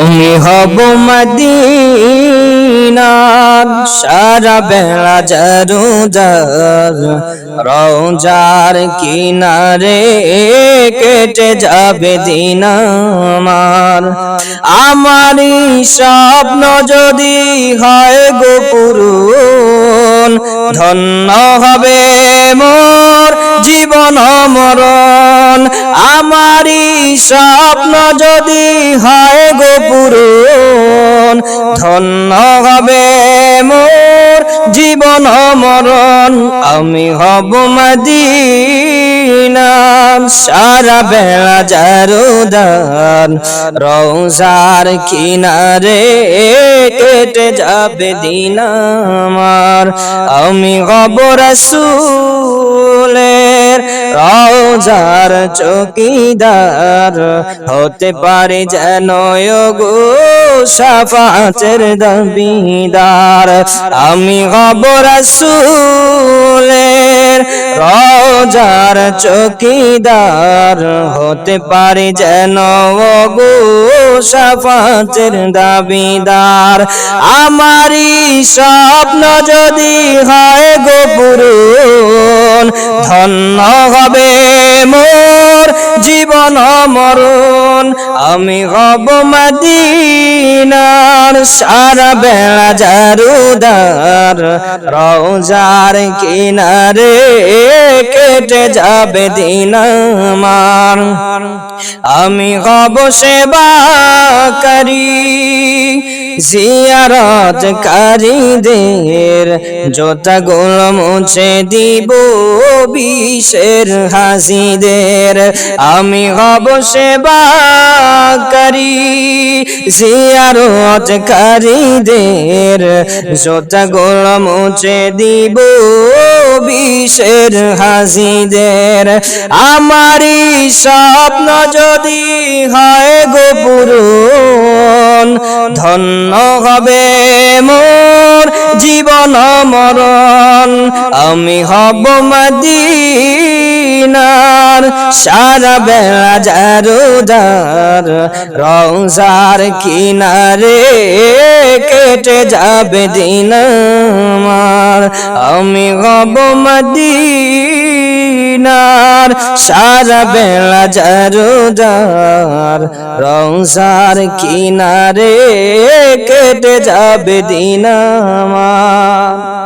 আমি হব মদিনার সারা বেলা জারুদার রোজার কিনারে কেটে যাবে দিন আমার। আমারই স্বপ্ন যদি হয় গোপুরুন ধন্য হবে মোর জীবন মরণ আমারই স্বপ্ন যদি হয় গোপুরুন ধন্য হবে মোর জীবন মরণ, আমি হব মদিনার সারা বেলা জারুদান রৌজার কিনারে কেটে যাবে দিন আমার, আমি হব রসুলের রৌজার চকিদার হতে পারে যেন গো সাফাতের দাবিদার। আমি হব রসুলের রোজার চকিদার হতে পারে যেন গো সাফাতের দাবিদার। আমারই স্বপ্ন যদি হয় গোপুর ধন্য হবে মোর জীবন মরণ, আমি হব মদিনার সারা বেলা জারুদার। রোজার কিনারে কেটে যাবে দিন আমার। আমি হব সেবাকারী জিয়ারত কারীদের জোতা গোল মুছে দিব বিশের হাসিদের। আমি হব সেবাকারী জিয়ারত কারীদের জোতা গোল মুছে দিব বিশের হাসিদের। আমারই স্বপ্ন যদি হয় ধন্য হবে মোর জীবন মরণ। আমি হব মদিনার সারা বেলা জারুদার। রৌজার কিনারে কেটে যাবে দিন আমার। আমি হব মদিনার সারা বেলা জারুদার রংসার কিনারে কেটে যাবে দিন আমার।